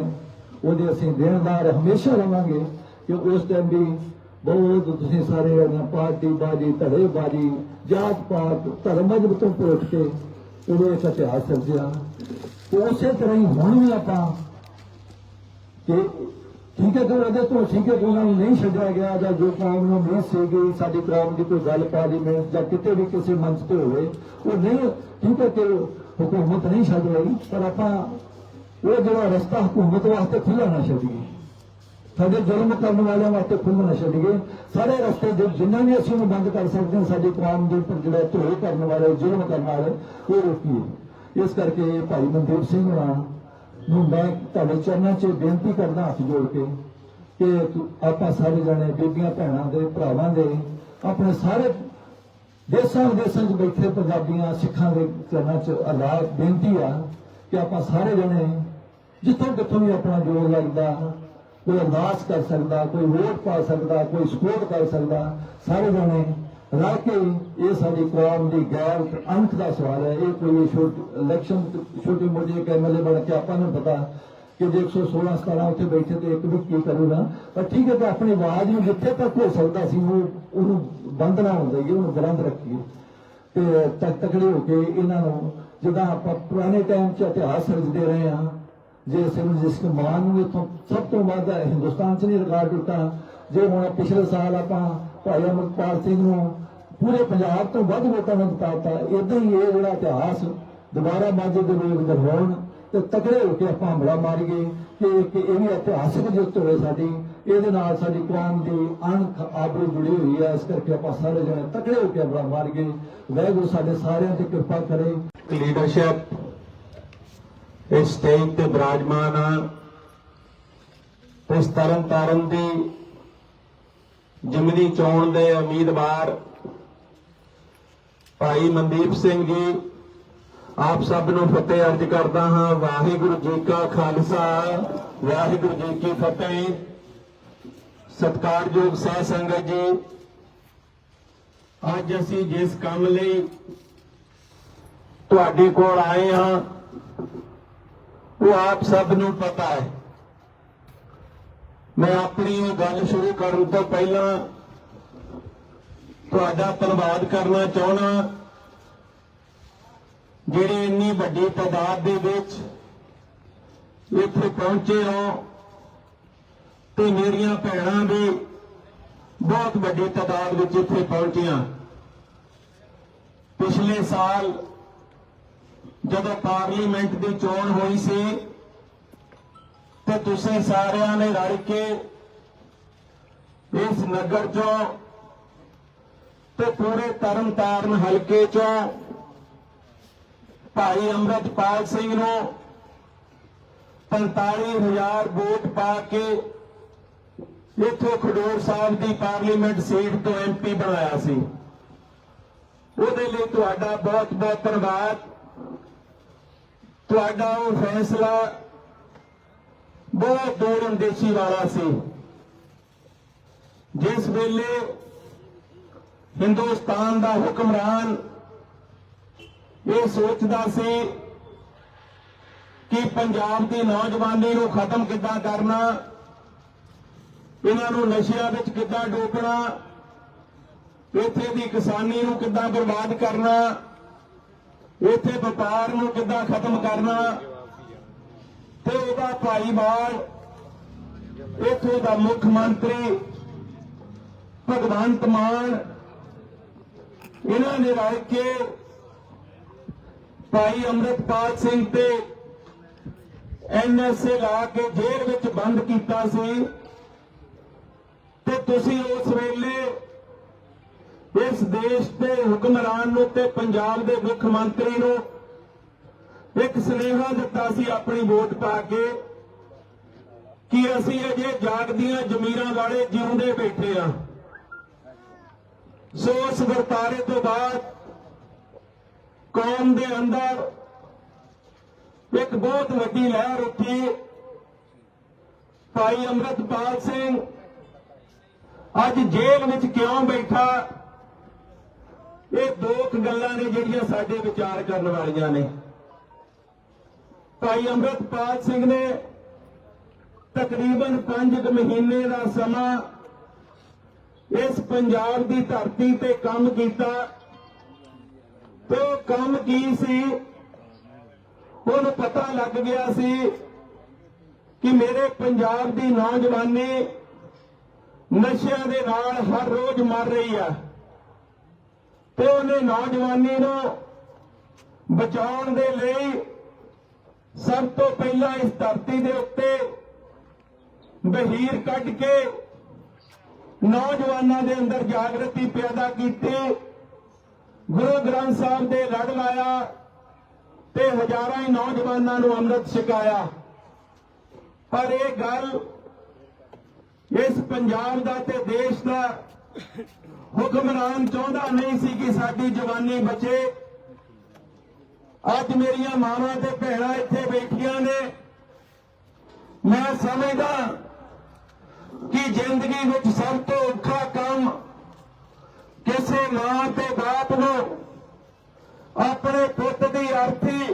ਉਹਦੇ ਅਸੀਂ ਦੇਣਦਾਰ ਹਮੇਸ਼ਾ ਰਵਾਂਗੇ ਕਿ ਉਸ ਟਾਈਮ ਵੀ ਬਹੁਤ ਤੁਸੀਂ ਸਾਰੇ ਜਣੇ ਪਾਰਟੀ ਬਾਜੀ, ਧੜੇ ਬਾਜੀ, ਜਾਤ ਪਾਤ, ਧਰਮ ਮਜਬ ਤੋਂ ਪੁੱਟ ਕੇ ਉਹਦੇ ਇੱਕ ਇਤਿਹਾਸ ਸਿਰਜਿਆ ਉਸੇ ਤਰ੍ਹਾਂ ਹੀ ਹੁਣ ਵੀ ਆਪਾਂ ਕਿ ਠੀਕ ਹੈ ਤੋਂ ਠੀਕ ਨੂੰ ਨਹੀਂ ਛੱਡਿਆ ਗਿਆ ਜਾਂ ਜੋ ਕੌਮ ਨੂੰ ਨਹੀਂ ਸੀਗੀ ਸਾਡੀ ਕੌਮ ਦੀ ਕੋਈ ਗੱਲ ਪਾਰਲੀਮੈਂਟ ਜਾਂ ਕਿਤੇ ਵੀ ਕਿਸੇ ਮੰਚ ਤੇ ਹੋਵੇ, ਉਹ ਨਹੀਂ, ਠੀਕ ਹੈ ਕਿ ਹਕੂਮਤ ਨਹੀਂ ਛੱਡ ਰਹੀ, ਪਰ ਆਪਾਂ ਉਹ ਜਿਹੜਾ ਰਸਤਾ ਹਕੂਮਤ ਵਾਸਤੇ ਖੁੱਲ੍ਹਾ ਨਾ ਛੱਡੀਏ। ਸਾਡੇ ਜ਼ੁਲਮ ਕਰਨ ਵਾਲਿਆਂ ਵਾਸਤੇ ਖੁੱਲ੍ਹਾ ਨਾ ਛੱਡੀਏ। ਸਾਰੇ ਰਸਤੇ ਜੋ, ਜਿੰਨਾ ਵੀ ਅਸੀਂ ਉਹਨੂੰ ਬੰਦ ਕਰ ਸਕਦੇ ਹਾਂ, ਸਾਡੀ ਕੌਮ ਦੇ ਉੱਪਰ ਜਿਹੜਾ ਧੋਏ ਕਰਨ ਵਾਲੇ, ਜ਼ੁਲਮ ਕਰਨ ਵਾਲੇ, ਉਹ ਰੋਕੀਏ। ਇਸ ਕਰਕੇ ਭਾਈ ਮਨਦੀਪ ਸਿੰਘ ਹੋਣਾ ਨੂੰ ਮੈਂ ਤੁਹਾਡੇ ਚਰਨਾਂ 'ਚ ਬੇਨਤੀ ਕਰਦਾ ਹੱਥ ਜੋੜ ਕੇ ਕਿ ਆਪਾਂ ਸਾਰੇ ਜਣੇ, ਬੀਬੀਆਂ, ਭੈਣਾਂ ਦੇ, ਭਰਾਵਾਂ ਦੇ, ਆਪਣੇ ਸਾਰੇ ਦੇਸ਼ਾਂ ਵਿਦੇਸ਼ਾਂ 'ਚ ਬੈਠੇ ਪੰਜਾਬੀਆਂ, ਸਿੱਖਾਂ ਦੇ ਚਰਨਾਂ 'ਚ ਅਰਦਾਸ ਬੇਨਤੀ ਆ ਕਿ ਆਪਾਂ ਸਾਰੇ ਜਣੇ ਜਿੱਥੋਂ ਕਿੱਥੋਂ ਵੀ ਆਪਣਾ ਜੋਰ ਲੱਗਦਾ, ਕੋਈ ਅਰਦਾਸ ਕਰ ਸਕਦਾ, ਕੋਈ ਵੋਟ ਪਾ ਸਕਦਾ, ਕੋਈ ਸਪੋਰਟ ਕਰ ਸਕਦਾ, ਸਾਰੇ ਜਣੇ ਰਲ ਇਹ ਸਾਡੀ ਕੌਮ ਦੀ ਗੈਰ ਅੰਕ ਦਾ ਸਵਾਲ ਹੈ। ਇਹ ਕੋਈ ਛੋਟੀ ਇਲੈਕਸ਼ਨ ਛੋਟੀ ਮੋਟੀ ਇੱਕ ਐਮਐਲਏ ਬਣ ਕੇ ਆਪਾਂ ਨੂੰ ਪਤਾ ਕਿ ਜੇ 116 17 ਉੱਥੇ ਬੈਠੇ ਤੇ ਇੱਕ ਵੀ ਕੀ ਕਰੂਗਾ। ਪਰ ਠੀਕ ਹੈ ਕਿ ਆਪਣੀ ਆਵਾਜ਼ ਨੂੰ ਜਿੱਥੇ ਤੱਕ ਹੋ ਸਕਦਾ ਸੀ, ਉਹ ਉਹਨੂੰ ਬੰਦ ਨਾ ਹੋਣ ਦੇਈਏ, ਉਹਨੂੰ ਬੁਲੰਦ ਰੱਖੀਏ। ਤੇ ਤੱਕ ਤਕੜੇ ਹੋ ਕੇ ਇਹਨਾਂ ਨੂੰ ਜਿੱਦਾਂ ਆਪਾਂ ਪੁਰਾਣੇ ਟਾਈਮ 'ਚ ਇਤਿਹਾਸ ਰਚਦੇ ਰਹੇ ਹਾਂ, ਜੇ ਸਿਮਰ ਜਿਸ ਕੇ ਮਾਨ ਨੂੰ ਇਥੋਂ ਸਭ ਤੋਂ ਵੱਧ ਹਿੰਦੁਸਤਾਨ 'ਚ ਨਹੀਂ ਰਿਕਾਰਡ ਟੁੱਟਾ ਜੇ ਹੁਣ ਪਿਛਲੇ ਸਾਲ ਆਪਾਂ ਭਾਈ ਅਮਰਪਾਲ ਸਿੰਘ ਨੂੰ ਪੂਰੇ ਪੰਜਾਬ ਤੋਂ ਵੱਧ ਵੋਟਾਂ ਨਾਲ ਜਿਤਾਤਾ ਇਦਾਂ ਹੀ ਇਹ ਜਿਹੜਾ ਇਤਿਹਾਸ ਦੁਬਾਰਾ ਮਾਝੇ ਦੇ ਲੋਕ ਦਿਖਾਉਣ ਤੇ ਤਕੜੇ ਹੋ ਕੇ ਆਪਾਂ ਹਮਲਾ ਮਾਰੀਏ ਕਿ ਕਿ ਇਹ ਵੀ ਇਤਿਹਾਸਕ ਜਿੱਤ ਹੋਵੇ ਸਾਡੀ, ਇਹਦੇ ਨਾਲ ਸਾਡੀ ਕੌਮ ਦੀ ਅਣਖ ਆਬਰੂ ਜੁੜੀ ਹੋਈ ਹੈ, ਇਸ ਕਰਕੇ ਆਪਾਂ ਸਾਰੇ ਜਣੇ ਤਕੜੇ ਹੋ ਕੇ ਹਮਲਾ ਮਾਰੀਏ। ਵਾਹਿਗੁਰੂ ਸਾਡੇ ਸਾਰਿਆਂ ਤੇ ਕਿਰਪਾ ਕਰੇ। ਲੀਡਰਸ਼ਿਪ ਇਸ ਸਟੇਜ ਤੇ ਬਿਰਾਜਮਾਨ ਆ। ਇਸ ਤਰਨ ਤਾਰਨ ਦੀ ਜਿਮਨੀ ਚੋਣ ਦੇ ਉਮੀਦਵਾਰ ਭਾਈ ਮਨਦੀਪ ਸਿੰਘ ਜੀ, ਆਪ ਸਭ ਨੂੰ ਫਤਿਹ ਅਰਜ ਕਰਦਾ ਹਾਂ। ਵਾਹਿਗੁਰੂ ਜੀ ਕਾ ਖਾਲਸਾ, ਵਾਹਿਗੁਰੂ ਜੀ ਕੀ ਫਤਿਹ। ਸਤਿਕਾਰਯੋਗ ਸਾਧ ਸੰਗਤ ਜੀ, ਅੱਜ ਅਸੀਂ ਜਿਸ ਕੰਮ ਲਈ ਤੁਹਾਡੇ ਕੋਲ ਆਏ ਹਾਂ, ਉਹ ਆਪ ਸਭ ਨੂੰ ਪਤਾ ਹੈ। ਮੈਂ ਆਪਣੀ ਗੱਲ ਸ਼ੁਰੂ ਕਰਨ ਤੋਂ ਪਹਿਲਾਂ ਤੁਹਾਡਾ ਧੰਨਵਾਦ ਕਰਨਾ ਚਾਹਣਾ ਜਿਹੜੇ ਇੰਨੀ ਵੱਡੀ ਤਾਦਾਦ ਦੇ ਵਿੱਚ ਇੱਥੇ ਪਹੁੰਚੇ ਹੋ ਤੇ ਮੇਰੀਆਂ ਭੈਣਾਂ ਵੀ ਬਹੁਤ ਵੱਡੀ ਤਾਦਾਦ ਵਿੱਚ ਇੱਥੇ ਪਹੁੰਚੀਆਂ। ਪਿਛਲੇ ਸਾਲ ਜਦੋਂ ਪਾਰਲੀਮੈਂਟ ਦੀ ਚੋਣ ਹੋਈ ਸੀ, ਤੇ ਤੁਸੀਂ ਸਾਰਿਆਂ ਨੇ ਰਲ ਕੇ ਇਸ ਨਗਰ ਚੋਂ ਤੇ ਪੂਰੇ ਤਰਨਤਾਰਨ ਹਲਕੇ ਚੋਂ ਭਾਈ ਅੰਮ੍ਰਿਤਪਾਲ ਸਿੰਘ ਨੂੰ 45000 ਵੋਟ ਪਾ ਕੇ ਇੱਥੋਂ ਖਡੂਰ ਸਾਹਿਬ ਦੀ ਪਾਰਲੀਮੈਂਟ ਸੀਟ ਤੋਂ ਐਮਪੀ ਬਣਾਇਆ ਸੀ। ਉਹਦੇ ਲਈ ਤੁਹਾਡਾ ਬਹੁਤ ਬਹੁਤ ਧੰਨਵਾਦ। ਤੁਹਾਡਾ ਉਹ ਫੈਸਲਾ ਬਹੁਤ ਦੂਰ ਅੰਦੇਸ਼ੀ ਵਾਲਾ ਸੀ। ਜਿਸ ਵੇਲੇ ਹਿੰਦੁਸਤਾਨ ਦਾ ਹੁਕਮਰਾਨ ਇਹ ਸੋਚਦਾ ਸੀ ਕਿ ਪੰਜਾਬ ਦੀ ਨੌਜਵਾਨੀ ਨੂੰ ਖਤਮ ਕਿੱਦਾਂ ਕਰਨਾ, ਇਹਨਾਂ ਨੂੰ ਨਸ਼ਿਆਂ ਵਿੱਚ ਕਿੱਦਾਂ ਡੋਬਣਾ, ਇੱਥੇ ਦੀ ਕਿਸਾਨੀ ਨੂੰ ਕਿੱਦਾਂ ਬਰਬਾਦ ਕਰਨਾ, ਇੱਥੇ ਵਪਾਰ ਨੂੰ ਕਿੱਦਾਂ ਖਤਮ ਕਰਨਾ ਤੇ ਉਹਦਾ ਭਾਈਵਾਲ ਇੱਥੋਂ ਦਾ ਮੁੱਖ ਮੰਤਰੀ ਭਗਵੰਤ ਮਾਨ ਇਹਨਾਂ ਨੇ ਰਲ ਕੇ ਭਾਈ ਅੰਮ੍ਰਿਤਪਾਲ ਸਿੰਘ ਤੇ ਐਨਐਸਏ ਲਾ ਕੇ ਜੇਲ੍ਹ ਵਿੱਚ ਬੰਦ ਕੀਤਾ ਸੀ। ਤੇ ਤੁਸੀਂ ਉਸ ਵੇਲੇ ਇਸ ਦੇਸ਼ ਦੇ ਹੁਕਮਰਾਨ ਨੂੰ ਤੇ ਪੰਜਾਬ ਦੇ ਮੁੱਖ ਮੰਤਰੀ ਨੂੰ ਇੱਕ ਸੁਨੇਹਾ ਦਿੱਤਾ ਸੀ ਆਪਣੀ ਵੋਟ ਪਾ ਕੇ ਕਿ ਅਸੀਂ ਅਜੇ ਜਾਗਦੀਆਂ ਜ਼ਮੀਰਾਂ ਵਾਲੇ ਜਿਉਂਦੇ ਬੈਠੇ ਆ ਸੋ ਉਸ ਵਰਤਾਰੇ ਤੋਂ ਬਾਅਦ ਕੌਮ ਦੇ ਅੰਦਰ ਇੱਕ ਬਹੁਤ ਵੱਡੀ ਲਹਿਰ ਉੱਠੀ। ਭਾਈ ਅੰਮ੍ਰਿਤਪਾਲ ਸਿੰਘ ਅੱਜ ਜੇਲ੍ਹ ਵਿੱਚ ਕਿਉਂ ਬੈਠਾ? ਇਹ ਦੋ ਕੁ ਗੱਲਾਂ ਨੇ ਜਿਹੜੀਆਂ ਸਾਡੇ ਵਿਚਾਰ ਕਰਨ ਵਾਲੀਆਂ ਨੇ। ਭਾਈ ਅੰਮ੍ਰਿਤਪਾਲ ਸਿੰਘ ਨੇ ਤਕਰੀਬਨ 5 ਮਹੀਨੇ ਦਾ ਸਮਾਂ ਇਸ ਪੰਜਾਬ ਦੀ ਧਰਤੀ ਤੇ ਕੰਮ ਕੀਤਾ। ਤੇ ਉਹ ਕੰਮ ਕੀ ਸੀ? ਉਹਨੂੰ ਪਤਾ ਲੱਗ ਗਿਆ ਸੀ ਕਿ ਮੇਰੇ ਪੰਜਾਬ ਦੀ ਨੌਜਵਾਨੀ ਨਸ਼ਿਆਂ ਦੇ ਨਾਲ ਹਰ ਰੋਜ਼ ਮਰ ਰਹੀ ਆ। ਤੇ ਉਹਨੇ ਨੌਜਵਾਨੀ ਨੂੰ ਬਚਾਉਣ ਦੇ ਲਈ ਸਭ ਤੋਂ ਪਹਿਲਾਂ ਇਸ ਧਰਤੀ ਦੇ ਉੱਤੇ ਬਹੀਰ ਕੱਢ ਕੇ ਨੌਜਵਾਨਾਂ ਦੇ ਅੰਦਰ ਜਾਗਰਤੀ ਪੈਦਾ ਕੀਤੀ। ਗੁਰੂ ਗ੍ਰੰਥ ਸਾਹਿਬ ਦੇ ਲੜ ਲਾਇਆ ਤੇ ਹਜ਼ਾਰਾਂ ਹੀ ਨੌਜਵਾਨਾਂ ਨੂੰ ਅੰਮ੍ਰਿਤ ਛਕਾਇਆ। ਪਰ ਇਹ ਗੱਲ ਇਸ ਪੰਜਾਬ ਦਾ ਤੇ ਦੇਸ਼ ਦਾ ਹੁਕਮਰਾਨ ਚਾਹੁੰਦਾ ਨਹੀਂ ਸੀ ਕਿ ਸਾਡੀ ਜਵਾਨੀ ਬਚੇ। ਅੱਜ ਮੇਰੀਆਂ ਮਾਵਾਂ ਤੇ ਭੈਣਾਂ ਇੱਥੇ ਬੈਠੀਆਂ ਨੇ। ਮੈਂ ਸਮਝਦਾ ਕਿ ਜ਼ਿੰਦਗੀ ਵਿੱਚ ਸਭ ਤੋਂ ਔਖਾ ਕੰਮ ਕਿਸੇ ਮਾਂ ਤੇ ਬਾਪ ਨੂੰ ਆਪਣੇ ਪੁੱਤ ਦੀ ਅਰਥੀ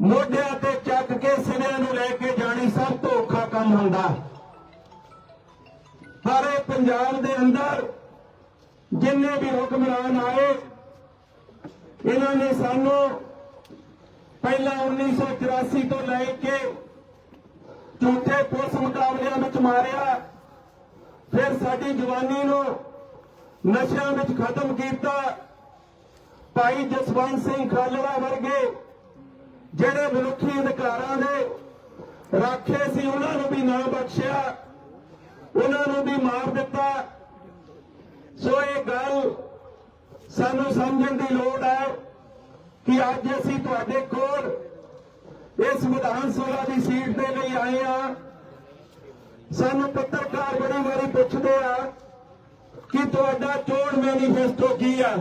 ਮੋਢਿਆਂ ਤੇ ਚੱਕ ਕੇ ਸਿਨਿਆਂ ਨੂੰ ਲੈ ਕੇ ਜਾਣੀ ਸਭ ਤੋਂ ਔਖਾ ਕੰਮ ਹੁੰਦਾ ਪਰ ਇਹ ਪੰਜਾਬ ਦੇ ਅੰਦਰ ਜਿੰਨੇ ਵੀ ਹੁਕਮਰਾਨ ਆਏ, ਇਹਨਾਂ ਨੇ ਸਾਨੂੰ ਪਹਿਲਾਂ 1984 ਤੋਂ ਲੈ ਕੇ ਝੂਠੇ ਪੁਲਿਸ ਮੁਕਾਬਲਿਆਂ ਵਿੱਚ ਮਾਰਿਆ। ਫਿਰ ਸਾਡੀ ਜਵਾਨੀ ਨੂੰ ਨਸ਼ਿਆਂ ਵਿੱਚ ਖਤਮ ਕੀਤਾ। ਭਾਈ ਜਸਵੰਤ ਸਿੰਘ ਖਾਲੜਾ ਵਰਗੇ ਜਿਹੜੇ ਮਨੁੱਖੀ ਅਧਿਕਾਰਾਂ ਦੇ ਰਾਖੇ ਸੀ, ਉਹਨਾਂ ਨੂੰ ਵੀ ਨਾ ਬਖਸ਼ਿਆ, ਉਹਨਾਂ ਨੂੰ ਵੀ ਮਾਰ ਦਿੱਤਾ। ਸੋ ਇਹ ਗੱਲ ਸਾਨੂੰ ਸਮਝਣ ਦੀ ਲੋੜ ਹੈ ਕਿ ਅੱਜ ਅਸੀਂ ਤੁਹਾਡੇ ਕੋਲ ਇਸ ਵਿਧਾਨ ਸਭਾ ਦੀ ਸੀਟ ਦੇ ਲਈ ਆਏ ਆ। ਸਾਨੂੰ ਪੱਤਰਕਾਰ ਬੜੀ ਵਾਰੀ ਪੁੱਛਦੇ ਆ ਕਿ ਤੁਹਾਡਾ ਚੋਣ ਮੈਨੀਫੈਸਟੋ ਕੀ ਆ?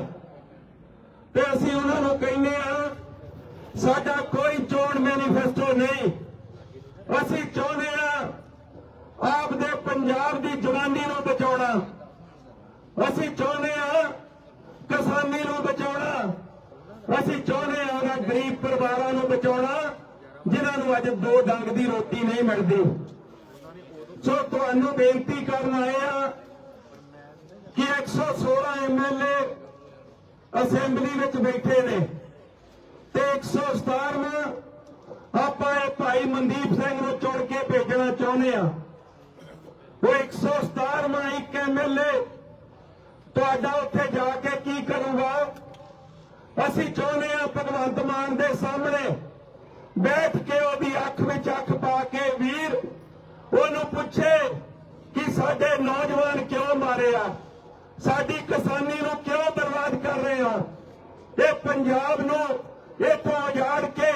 ਤੇ ਅਸੀਂ ਉਹਨਾਂ ਨੂੰ ਕਹਿੰਦੇ ਆ, ਸਾਡਾ ਕੋਈ ਚੋਣ ਮੈਨੀਫੈਸਟੋ ਨਹੀਂ। ਅਸੀਂ ਚਾਹੁੰਦੇ ਆ ਆਪ ਦੇ ਪੰਜਾਬ ਦੀ ਜਵਾਨੀ ਨੂੰ ਬਚਾਉਣਾ। ਅਸੀਂ ਚਾਹੁੰਦੇ ਆ ਕਿਸਾਨੀ ਨੂੰ ਬਚਾਉਣਾ। ਅਸੀਂ ਚਾਹੁੰਦੇ ਆ ਉਹਨਾਂ ਗਰੀਬ ਪਰਿਵਾਰਾਂ ਨੂੰ ਬਚਾਉਣਾ ਜਿਨ੍ਹਾਂ ਨੂੰ ਅੱਜ ਦੋ ਡੰਗ ਦੀ ਰੋਟੀ ਨਹੀਂ ਮਿਲਦੀ। ਸੋ ਤੁਹਾਨੂੰ ਬੇਨਤੀ ਕਰਨ ਆਏ ਆ ਕਿ 116 ਐਮਐਲਏ ਅਸੈਂਬਲੀ ਵਿੱਚ ਬੈਠੇ ਨੇ ਤੇ 117ਵਾਂ ਆਪਾਂ ਇਹ ਭਾਈ ਮਨਦੀਪ ਸਿੰਘ ਨੂੰ ਚੁਣ ਕੇ ਭੇਜਣਾ ਚਾਹੁੰਦੇ ਆ। ਉਹ 117ਵਾਂ ਇੱਕ ਐਮਐਲਏ ਤੁਹਾਡਾ ਉੱਥੇ ਜਾ ਕੇ ਕੀ ਕਰੂਗਾ? ਅਸੀਂ ਚਾਹੁੰਦੇ ਆ ਭਗਵੰਤ ਮਾਨ ਦੇ ਸਾਹਮਣੇ ਬੈਠ ਕੇ ਉਹਦੀ ਅੱਖ ਵਿੱਚ ਅੱਖ ਪਾ ਕੇ ਵੀਰ, ਉਹਨੂੰ ਪੁੱਛੇ ਕਿ ਸਾਡੇ ਨੌਜਵਾਨ ਕਿਉਂ ਮਾਰੇ ਆ? ਸਾਡੀ ਕਿਸਾਨੀ ਨੂੰ ਕਿਉਂ ਬਰਬਾਦ ਕਰ ਰਹੇ ਹੋ ਇਹ ਪੰਜਾਬ ਨੂੰ ਇੱਥੋਂ ਉਜਾੜ ਕੇ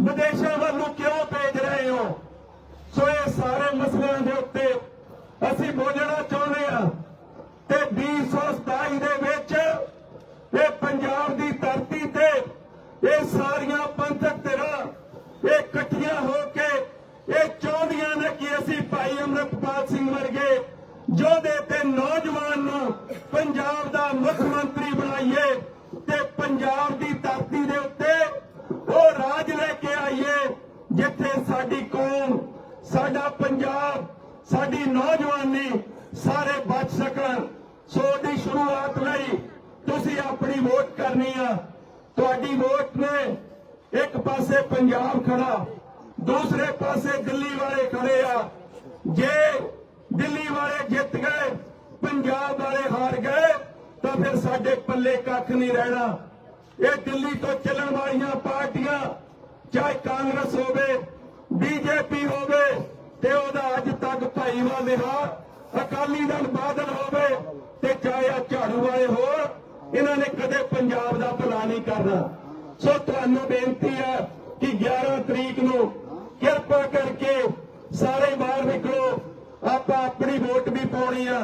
ਵਿਦੇਸ਼ਾਂ ਵੱਲ ਨੂੰ ਕਿਉਂ ਭੇਜ ਰਹੇ ਹੋ? ਸੋ ਇਹ ਸਾਰੇ ਮਸਲਿਆਂ ਦੇ ਉੱਤੇ ਅਸੀਂ ਬੋਲਣਾ ਚਾਹੁੰਦੇ ਆ ਤੇ 2027 ਦੇ ਵਿੱਚ ਇਹ ਪੰਜਾਬ ਦੀ ਧਰਤੀ ਤੇ ਇਹ ਸਾਰੀਆਂ ਪੰਥਕ ਧਿਰਾਂ ਇਹ ਇਕੱਠੀਆਂ ਹੋ ਕੇ ਇਹ ਚਾਹੁੰਦੀਆਂ ਨੇ ਕਿ ਅਸੀਂ ਭਾਈ ਅਮਰਪਾਲ ਸਿੰਘ ਵਰਗੇ ਯੋਧੇ ਤੇ ਨੌਜਵਾਨ ਨੂੰ ਪੰਜਾਬ ਦਾ ਮੁੱਖ ਮੰਤਰੀ ਬਣਾਈਏ ਤੇ ਪੰਜਾਬ ਦੀ ਧਰਤੀ ਦੇ ਉੱਤੇ ਉਹ ਰਾਜ ਲੈ ਕੇ ਆਈਏ ਜਿੱਥੇ ਸਾਡੀ ਕੌਮ, ਸਾਡਾ ਪੰਜਾਬ, ਸਾਡੀ ਨੌਜਵਾਨੀ ਸਾਰੇ ਬਚ ਸਕਣ। ਸੋ ਦੀ ਸ਼ੁਰੂਆਤ ਲਈ ਤੁਸੀਂ ਆਪਣੀ ਵੋਟ ਕਰਨੀ ਆ। ਤੁਹਾਡੀ ਵੋਟ ਨੇ ਇੱਕ ਪਾਸੇ ਪੰਜਾਬ ਖੜਾ, ਦੂਸਰੇ ਪਾਸੇ ਦਿੱਲੀ ਵਾਲੇ ਖੜੇ ਆ। ਜੇ ਦਿੱਲੀ ਵਾਲੇ ਜਿੱਤ ਗਏ, ਪੰਜਾਬ ਵਾਲੇ ਹਾਰ ਗਏ, ਤਾਂ ਫਿਰ ਸਾਡੇ ਪੱਲੇ ਕੱਖ ਨਹੀਂ ਰਹਿਣਾ। ਇਹ ਦਿੱਲੀ ਤੋਂ ਚੱਲਣ ਵਾਲੀਆਂ ਪਾਰਟੀਆਂ, ਚਾਹੇ ਕਾਂਗਰਸ ਹੋਵੇ, ਬੀਜੇਪੀ ਹੋਵੇ, ਤੇ ਉਹਦਾ ਅੱਜ ਤੱਕ ਭਾਈਵਾਲ ਵਿਹਾਰ ਅਕਾਲੀ ਦਲ ਬਾਦਲ ਹੋਵੇ, ਤੇ ਚਾਹੇ ਆਹ ਝਾੜੂ ਵਾਲੇ ਹੋਰ ਇਹਨਾਂ ਨੇ ਕਦੇ ਪੰਜਾਬ ਦਾ ਭਲਾ ਨਹੀਂ ਕਰਨਾ। ਸੋ ਤੁਹਾਨੂੰ ਬੇਨਤੀ ਹੈ ਕਿ 11 ਤਰੀਕ ਨੂੰ ਕਿਰਪਾ ਕਰਕੇ ਸਾਰੇ ਬਾਹਰ ਨਿਕਲੋ। ਆਪਾਂ ਆਪਣੀ ਵੋਟ ਵੀ ਪਾਉਣੀ ਆ।